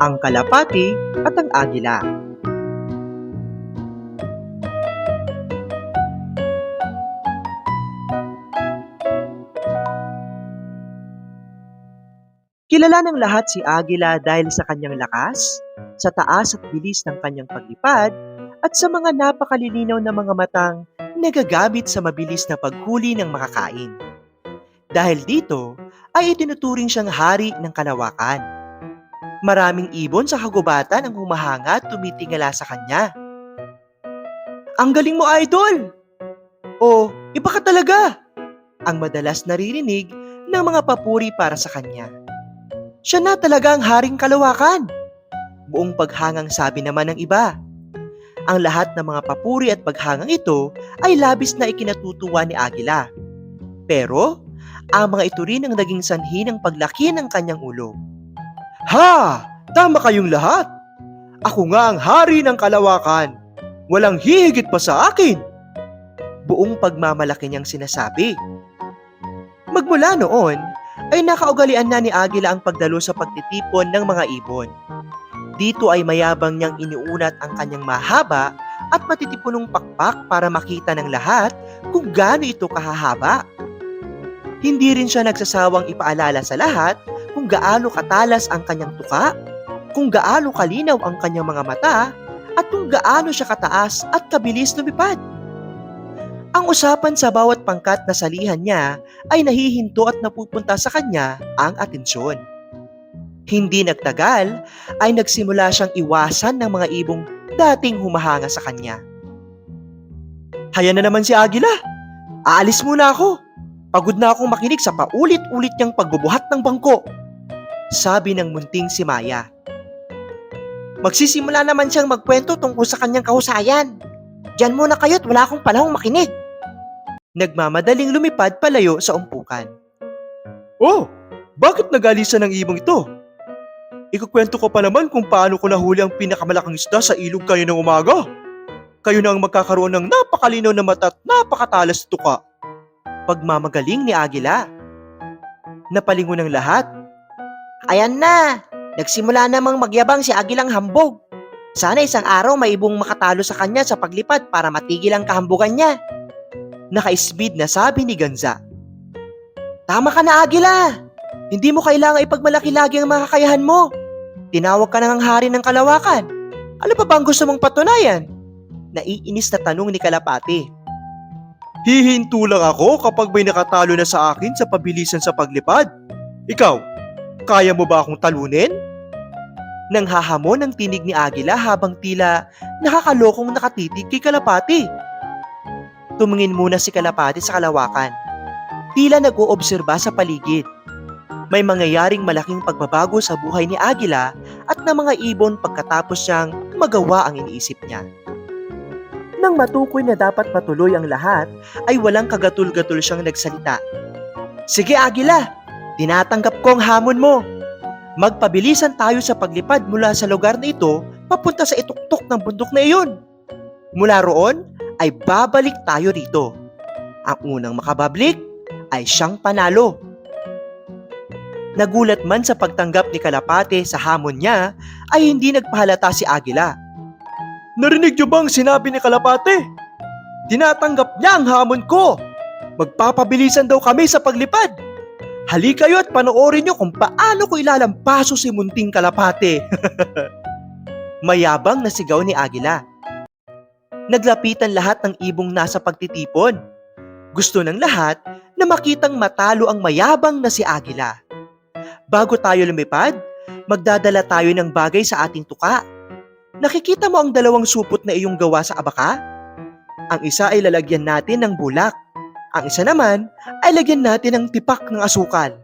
ang kalapati at ang agila. Kilala ng lahat si Agila dahil sa kanyang lakas, sa taas at bilis ng kanyang paglipad, at sa mga napakalilinaw na mga matang nagagamit sa mabilis na paghuli ng makakain. Dahil dito, ay itinuturing siyang hari ng kalawakan. Maraming ibon sa kagubatan ang humahanga at tumitingala sa kanya. Ang galing mo, idol! O, iba ka talaga! Ang madalas naririnig ng mga papuri para sa kanya. Siya na talaga ang haring kalawakan. Buong paghangang sabi naman ng iba. Ang lahat ng mga papuri at paghangang ito ay labis na ikinatutuwa ni Agila. Pero, ang mga ito rin ang naging sanhi ng paglaki ng kanyang ulo. Ha! Tama kayong lahat! Ako nga ang hari ng kalawakan. Walang hihigit pa sa akin. Buong pagmamalaki niyang sinasabi. Magmula noon, ay nakaugalian na ni Agila ang pagdalo sa pagtitipon ng mga ibon. Dito ay mayabang niyang iniunat ang kanyang mahaba at matitipunong pakpak para makita ng lahat kung gaano ito kahahaba. Hindi rin siya nagsasawang ipaalala sa lahat kung gaano katalas ang kanyang tuka, kung gaano kalinaw ang kanyang mga mata, at kung gaano siya kataas at kabilis lumipad. Ang usapan sa bawat pangkat na salihan niya ay nahihinto at napupunta sa kanya ang atensyon. Hindi nagtagal ay nagsimula siyang iwasan ng mga ibong dating humahanga sa kanya. Haya na naman si Agila. Aalis muna ako. Pagod na akong makinig sa paulit-ulit niyang pagbubuhat ng bangko. Sabi ng munting si Maya. Magsisimula naman siyang magkwento tungkol sa kanyang kahusayan. Diyan muna kayo't wala akong panahong makinig. Nagmamadaling lumipad palayo sa umpukan. Oh, bakit nagalisan ng ibong ito? Ikukwento ko pa naman kung paano ko nahuli ang pinakamalaking isda sa ilog kayo ng umaga. Kayo na ang magkakaroon ng napakalinaw na mata at napakatalas na tuka. Pagmamagaling ni Agila. Napalingon ng lahat. Ayan na! Nagsimula namang magyabang si Agilang hambog. Sana isang araw may ibong makatalo sa kanya sa paglipad para matigil ang kahambugan niya. Naka-speed na sabi ni Ganza. Tama ka na, Agila! Hindi mo kailangan ipagmalaki lagi ang mga kakayahan mo. Tinawag ka ng hari ng kalawakan. Ano pa bang gusto mong patunayan? Naiinis na tanong ni Kalapati. Hihinto lang ako kapag may nakatalo na sa akin sa pabilisan sa paglipad. Ikaw, kaya mo ba akong talunin? Nang hahamon ang tinig ni Agila habang tila nakakalokong nakatitig kay Kalapati. Tumingin muna si Kalapati sa kalawakan. Tila nag-oobserba sa paligid. May mangyayaring malaking pagbabago sa buhay ni Agila at ng mga ibon pagkatapos siyang magawa ang iniisip niya. Nang matukoy na dapat matuloy ang lahat, ay walang kagatul-gatul siyang nagsalita. Sige Agila, tinatanggap ko ang hamon mo. Magpabilisan tayo sa paglipad mula sa lugar na ito papunta sa ituktok ng bundok na iyon. Mula roon ay babalik tayo rito. Ang unang makabablik ay siyang panalo. Nagulat man sa pagtanggap ni Kalapate sa hamon niya ay hindi nagpahalata si Agila. Narinig niyo bang sinabi ni Kalapate? Tinatanggap niya ang hamon ko. Magpapabilisan daw kami sa paglipad. Halika kayo at panoorin niyo kung paano ko ilalampaso si Munting Kalapate. Mayabang na sigaw ni Agila. Naglapitan lahat ng ibong nasa pagtitipon. Gusto ng lahat na makitang matalo ang mayabang na si Agila. Bago tayo lumipad, magdadala tayo ng bagay sa ating tuka. Nakikita mo ang dalawang supot na iyong gawa sa abaka? Ang isa ay lalagyan natin ng bulak. Ang isa naman ay lagyan natin ng tipak ng asukal.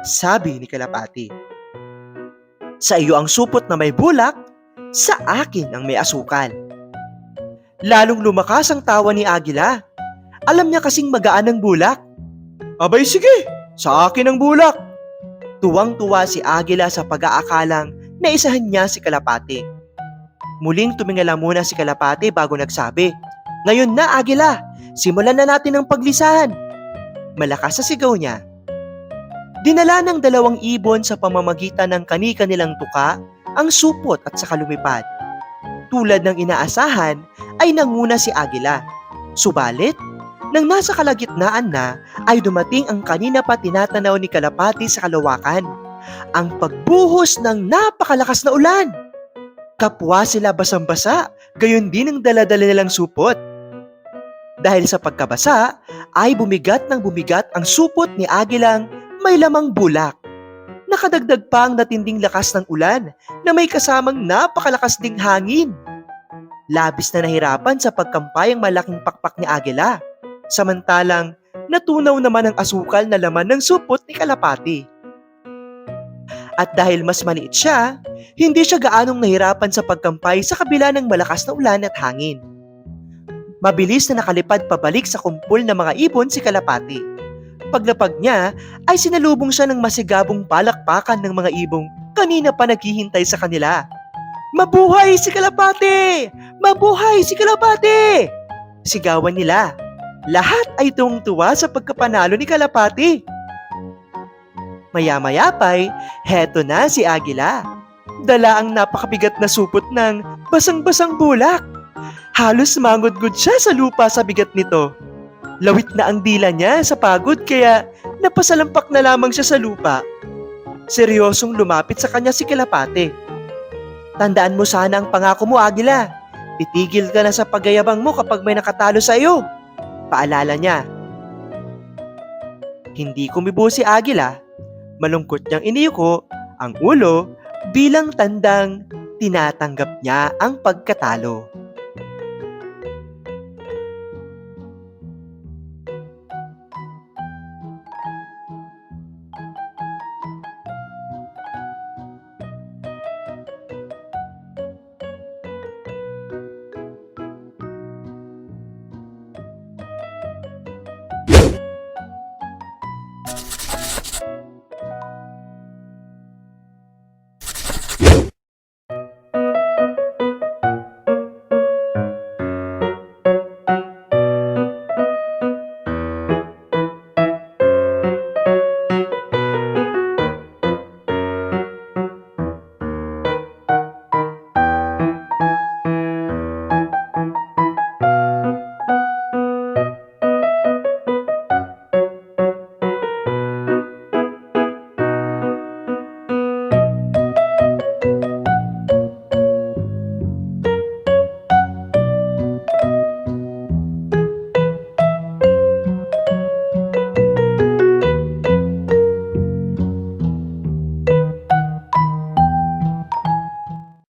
Sabi ni Kalapati. Sa iyo ang supot na may bulak, sa akin ang may asukal. Lalong lumakas ang tawa ni Agila. Alam niya kasing magaan ang bulak. Abay sige, sa akin ang bulak. Tuwang-tuwa si Agila sa pag-aakalang naisahan niya si Kalapate. Muling tumingala muna si Kalapate bago nagsabi, Ngayon na Agila, simulan na natin ang paglisahan. Malakas sa sigaw niya. Dinala ng dalawang ibon sa pamamagitan ng kani-kanilang tuka ang supot at saka lumipad. Tulad ng inaasahan ay nanguna si Agila. Subalit, nang nasa kalagitnaan na ay dumating ang kanina pa tinatanaw ni Kalapati sa kalawakan. Ang pagbuhos ng napakalakas na ulan. Kapwa sila basang-basa, gayon din ang daladala nilang supot. Dahil sa pagkabasa, ay bumigat ng bumigat ang supot ni Agilang may lamang bulak. Nakadagdag pa ang natinding lakas ng ulan na may kasamang napakalakas ding hangin. Labis na nahirapan sa pagkampay ang malaking pakpak ni Agila. Samantalang natunaw naman ang asukal na laman ng supot ni Kalapati. At dahil mas maliit siya, hindi siya gaanong nahirapan sa pagkampay sa kabila ng malakas na ulan at hangin. Mabilis na nakalipad pabalik sa kumpul ng mga ibon si Kalapati. Paglapag niya ay sinalubong siya ng masigabong palakpakan ng mga ibong kanina pa naghihintay sa kanila. Mabuhay si Kalapati! Mabuhay si Kalapati! Sigawan nila. Lahat ay tuwang-tuwa sa pagkapanalo ni Kalapati. Maya-maya pa'y, heto na si Agila. Dala ang napakabigat na supot ng basang-basang bulak. Halos mangudgod siya sa lupa sa bigat nito. Lawit na ang dila niya sa pagod kaya napasalampak na lamang siya sa lupa. Seryosong lumapit sa kanya si Kalapate. Tandaan mo sana ang pangako mo, Agila. Titigil ka na sa paggayabang mo kapag may nakatalo sa iyo. Paalala niya. Hindi kumibo si Agila. Malungkot niyang iniyuko ang ulo bilang tandang tinatanggap niya ang pagkatalo.